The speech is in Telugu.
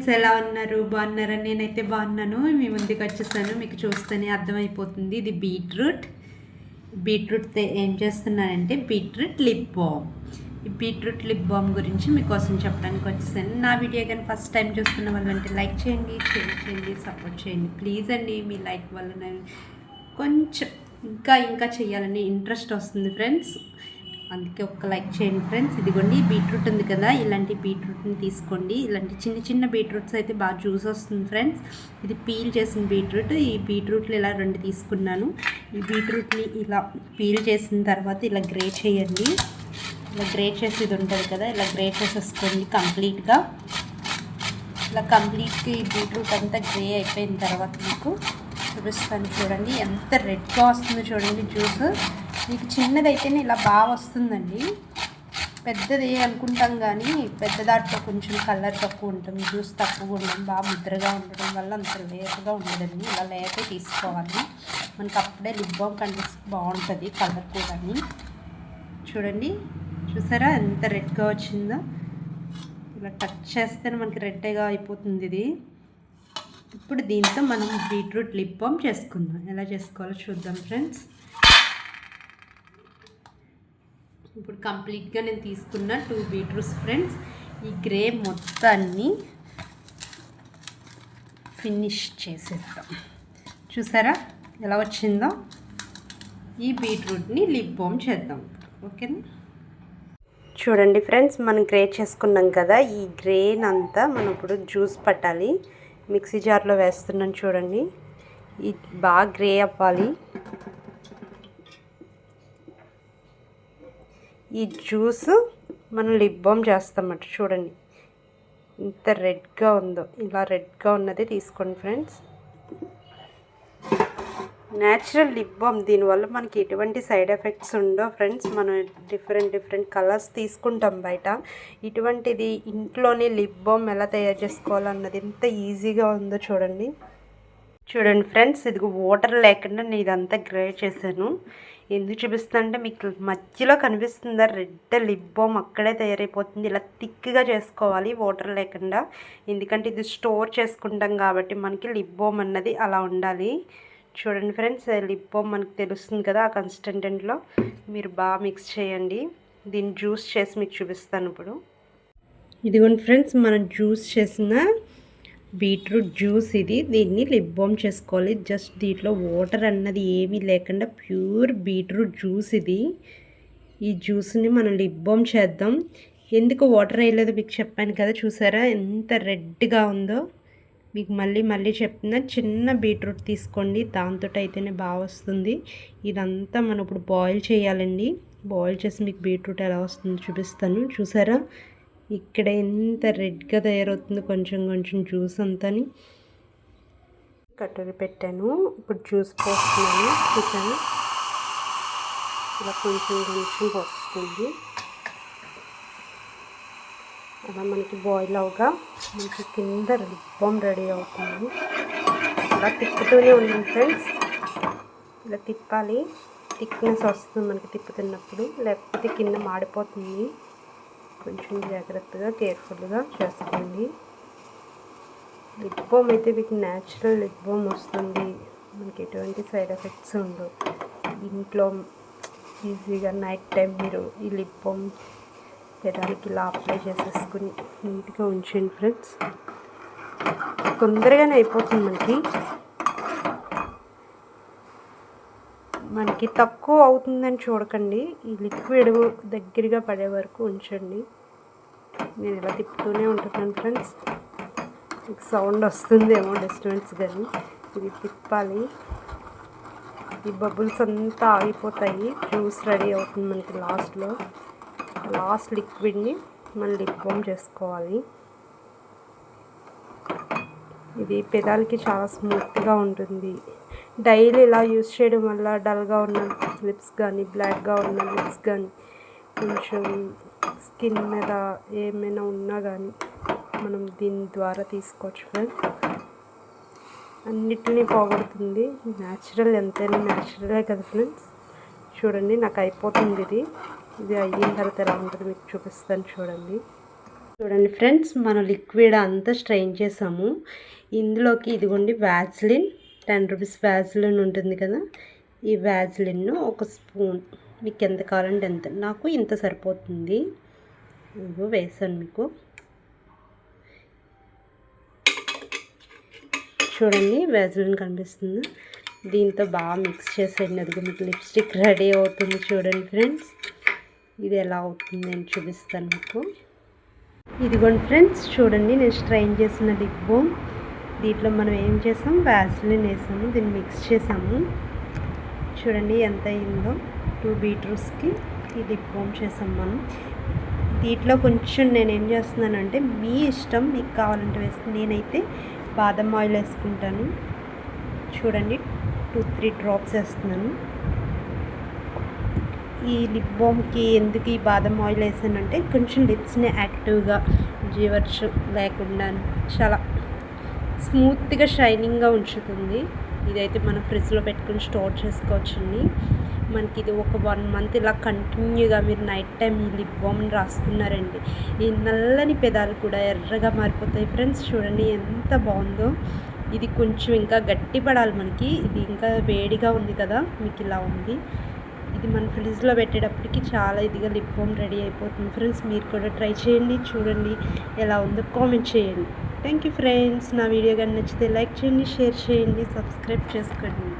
ఫ్రెండ్స్ ఎలా ఉన్నారు? బాగున్నారా నేనైతే బాగున్నాను. మీ ముందుకు వచ్చేసాను. మీకు చూస్తేనే అర్థమైపోతుంది. ఇది బీట్రూట్. బీట్రూట్ ఏం చేస్తున్నానంటే బీట్రూట్ లిప్ బామ్. ఈ బీట్రూట్ లిప్ బామ్ గురించి మీకోసం చెప్పడానికి వచ్చేసాను. నా వీడియో కానీ ఫస్ట్ టైం చూస్తున్న వాళ్ళంటే లైక్ చేయండి షేర్ చేయండి సపోర్ట్ చేయండి. ప్లీజ్ అండి మీ లైక్ వల్ల నేను కొంచెం ఇంకా ఇంకా చేయాలని ఇంట్రెస్ట్ వస్తుంది ఫ్రెండ్స్. అందుకే ఒక లైక్ చేయండి ఫ్రెండ్స్. ఇదిగోండి బీట్రూట్ ఉంది కదా ఇలాంటి బీట్రూట్ని తీసుకోండి. ఇలాంటి చిన్న చిన్న బీట్రూట్స్ అయితే బాగా జ్యూస్ వస్తుంది ఫ్రెండ్స్. ఇది పీల్ చేసిన బీట్రూట్. ఈ బీట్రూట్లు ఇలా రెండు తీసుకున్నాను. ఈ బీట్రూట్ని ఇలా పీల్ చేసిన తర్వాత ఇలా గ్రే చేయండి. ఇలా గ్రే చేసి ఇది ఉంటుంది కదా ఇలా గ్రే చేసేసుకోండి కంప్లీట్గా. ఇలా కంప్లీట్గా ఈ బీట్రూట్ అంతా గ్రే అయిపోయిన తర్వాత మీకు చూపిస్తాను చూడండి ఎంత రెడ్గా వస్తుందో చూడండి జ్యూస్. మీకు చిన్నదైతేనే ఇలా బాగా వస్తుందండి. పెద్దది అనుకుంటాం కానీ పెద్ద దాంట్లో కొంచెం కలర్ తక్కువ ఉంటుంది జ్యూస్ తక్కువ ఉండడం బాగా ముద్రగా ఉండడం వల్ల అంత లేతగా ఉండదండి. ఇలా లేతే తీసుకోవాలి. మనకి అప్పుడే లిప్ బామ్ కనిపిస్తే బాగుంటుంది కలర్ కూడా చూడండి. చూసారా ఎంత రెడ్గా వచ్చిందో? ఇలా టచ్ చేస్తేనే మనకి రెడ్గా అయిపోతుంది ఇది. ఇప్పుడు దీంతో మనం బీట్రూట్ లిప్ బామ్ చేసుకుందాం. ఎలా చేసుకోవాలో చూద్దాం ఫ్రెండ్స్. ఇప్పుడు కంప్లీట్గా నేను తీసుకున్న టూ బీట్రూట్స్ ఫ్రెండ్స్. ఈ గ్రే మొత్తాన్ని ఫినిష్ చేసేద్దాం. చూసారా ఎలా వచ్చిందో? ఈ బీట్రూట్ని లిప్ బామ్ చేద్దాం. ఓకేనా? చూడండి ఫ్రెండ్స్ మనం గ్రే చేసుకున్నాం కదా ఈ గ్రేన్ అంతా మనం ఇప్పుడు జ్యూస్ పట్టాలి. మిక్సీ జార్లో వేస్తున్నాం చూడండి. ఈ బాగా గ్రే అవ్వాలి. ఈ జ్యూస్ మనం లిప్ బామ్ చేస్తామట చూడండి. ఇంత రెడ్గా ఉందో ఇలా రెడ్గా ఉన్నది తీసుకోండి ఫ్రెండ్స్ న్యాచురల్ లిప్ బామ్ దీనివల్ల మనకి ఎటువంటి సైడ్ ఎఫెక్ట్స్ ఉండో ఫ్రెండ్స్ మనం డిఫరెంట్ డిఫరెంట్ కలర్స్ తీసుకుంటాం బయట. ఇటువంటిది ఇంట్లోనే లిప్ బామ్ ఎలా తయారు చేసుకోవాలన్నది ఎంత ఈజీగా ఉందో చూడండి. చూడండి ఫ్రెండ్స్ ఇది వాటర్ లేకుండా నేను ఇదంతా గ్రే చేశాను. ఎందుకు చూపిస్తుంది అంటే మీకు మధ్యలో కనిపిస్తుందా రెడ్ లిప్ అక్కడే తయారైపోతుంది. ఇలా థిక్గా చేసుకోవాలి వాటర్ లేకుండా. ఎందుకంటే ఇది స్టోర్ చేసుకుంటాం కాబట్టి మనకి లిప్ అన్నది అలా ఉండాలి. చూడండి ఫ్రెండ్స్ లిప్ మనకు తెలుస్తుంది కదా ఆ కన్స్టెంటెంట్లో మీరు బాగా మిక్స్ చేయండి. దీన్ని జ్యూస్ చేసి మీకు చూపిస్తాను ఇప్పుడు. ఇదిగోండి ఫ్రెండ్స్ మనం జ్యూస్ చేసిన బీట్రూట్ జ్యూస్ ఇది. దీన్ని లిప్ బామ్ చేసుకోవాలి. జస్ట్ దీంట్లో వాటర్ అన్నది ఏమీ లేకుండా ప్యూర్ బీట్రూట్ జ్యూస్ ఇది. ఈ జ్యూస్ని మనం లిప్ బామ్ చేద్దాం. ఎందుకు వాటర్ వేయలేదో మీకు చెప్పాను కదా చూసారా? ఎంత రెడ్గా ఉందో. మీకు మళ్ళీ మళ్ళీ చెప్తున్నా చిన్న బీట్రూట్ తీసుకోండి. దాంతో అయితేనే బాగా వస్తుంది. ఇదంతా మనం ఇప్పుడు బాయిల్ చేయాలండి. బాయిల్ చేసి మీకు బీట్రూట్ ఎలా వస్తుందో చూపిస్తాను. చూసారా? ఇక్కడ ఎంత రెడ్గా తయారవుతుంది కొంచెం కొంచెం జ్యూస్ అంతాని. కట్టరి పెట్టాను. ఇప్పుడు జ్యూస్ పోస్తున్నాను. చూసాను ఇలా కొంచెం కొంచెం పోస్తుంది. అలా మనకి బాయిల్ అవగా మనకి కింద రిబ్బం రెడీ అవుతుంది. అలా తిప్పుతూనే ఉన్నాం ఫ్రెండ్స్. ఇలా తిప్పాలి. థిక్నెస్ వస్తుంది మనకి తిప్పుతున్నప్పుడు. లేకపోతే కింద మాడిపోతుంది. కొంచెం జాగ్రత్తగా కేర్ఫుల్గా చేసుకోండి. లిప్ బామ్ అయితే మీకు న్యాచురల్ లిప్ బామ్ వస్తుంది. మనకి ఎటువంటి సైడ్ ఎఫెక్ట్స్ ఉండవు. ఇంట్లో ఈజీగా నైట్ టైం మీరు ఈ లిప్ బామ్ పెదానికి ఇలా అప్లై చేసేసుకుని నీట్గా ఉంచండి ఫ్రెండ్స్ తొందరగానే అయిపోతుంది మనకి. మనకి తక్కువ అవుతుందని చూడకండి. ఈ లిక్విడ్ దగ్గరగా పడే వరకు ఉంచండి. నేను ఇలా తిప్పుతూనే ఉంటున్నాను ఫ్రెండ్స్. మీకు సౌండ్ వస్తుందేమో డిస్టర్బెన్స్ కానీ. ఇది తిప్పాలి. ఈ బబుల్స్ అంతా ఆగిపోతాయి. జ్యూస్ రెడీ అవుతుంది మనకి లాస్ట్లో. లాస్ట్ లిక్విడ్ని మనం లిప్ బామ్ చేసుకోవాలి. ఇది పెదాలకి చాలా స్మూత్గా ఉంటుంది. డైలీ ఇలా యూస్ చేయడం వల్ల డల్గా ఉన్న లిప్స్ కానీ బ్లాక్గా ఉన్న లిప్స్ కానీ కొంచెం స్కిన్ మీద ఏమైనా ఉన్నా కానీ మనం దీని ద్వారా తీసుకోవచ్చు ఫ్రెండ్స్ అన్నిటినీ పోగొడుతుంది. న్యాచురల్ ఎంతైనా న్యాచురలే కదా ఫ్రెండ్స్ చూడండి నాకు అయిపోతుంది ఇది. ఇది అయిన తర్వాత ఎలా ఉంటుంది మీకు చూపిస్తాను చూడండి. చూడండి ఫ్రెండ్స్ మనం లిక్విడ్ అంతా స్ట్రెయిన్ చేసాము. ఇందులోకి ఇదిగోండి వ్యాజ్లిన్ టెన్ రూపీస్ వ్యాజ్లిన్ ఉంటుంది కదా ఈ వ్యాజ్లిన్ ఒక స్పూన్ మీకు ఎంత కావాలంటే ఎంత. నాకు ఇంత సరిపోతుంది. ఇదిగో వేసాను మీకు. చూడండి వ్యాజ్లిన్ కనిపిస్తుంది. దీంతో బాగా మిక్స్ చేసేయండి. అదిగో మీకు లిప్స్టిక్ రెడీ అవుతుంది చూడండి ఫ్రెండ్స్. ఇది ఎలా అవుతుంది నేను చూపిస్తాను మీకు. ఇదిగోండి ఫ్రెండ్స్ చూడండి నేను స్ట్రైన్ చేసిన లిప్ బోమ్. దీంట్లో మనం ఏం చేసాం వ్యాస్లిన్ వేసాము దీన్ని మిక్స్ చేసాము. చూడండి ఎంత అయిందో. టూ బీట్రూట్స్కి ఈ లిప్ చేసాం మనం. దీంట్లో కొంచెం నేను ఏం చేస్తున్నానంటే మీ ఇష్టం మీకు కావాలంటే వేసుకుని నేనైతే బాదం ఆయిల్ వేసుకుంటాను. చూడండి టూ త్రీ డ్రాప్స్ వేస్తున్నాను. ఈ లిప్ బామ్కి ఎందుకు ఈ బాదం ఆయిల్ వేసానంటే కొంచెం లిప్స్ని యాక్టివ్గా జీవర్చు లేకుండా చాలా స్మూత్గా షైనింగ్గా ఉంచుతుంది. ఇదైతే మనం ఫ్రిడ్జ్లో పెట్టుకుని స్టోర్ చేసుకోవచ్చండి. మనకి ఇది ఒక వన్ మంత్ ఇలా కంటిన్యూగా మీరు నైట్ టైం ఈ లిప్ బామ్ని రాసుకున్నారండి ఈ నల్లని పెదాలు కూడా ఎర్రగా మారిపోతాయి. ఫ్రెండ్స్ చూడండి ఎంత బాగుందో. ఇది కొంచెం ఇంకా గట్టి పడాలి మనకి. ఇది ఇంకా వేడిగా ఉంది కదా. మీకు ఇలా ఉంది. ఇది మన ఫ్రిడ్జ్లో పెట్టేటప్పటికి చాలా ఇదిగా లిప్ బామ్ రెడీ అయిపోతుంది. ఫ్రెండ్స్ మీరు కూడా ట్రై చేయండి చూడండి ఎలా ఉందో కామెంట్ చేయండి. థ్యాంక్ యూ ఫ్రెండ్స్ నా వీడియో కానీ నచ్చితే లైక్ చేయండి షేర్ చేయండి సబ్స్క్రైబ్ చేసుకోండి.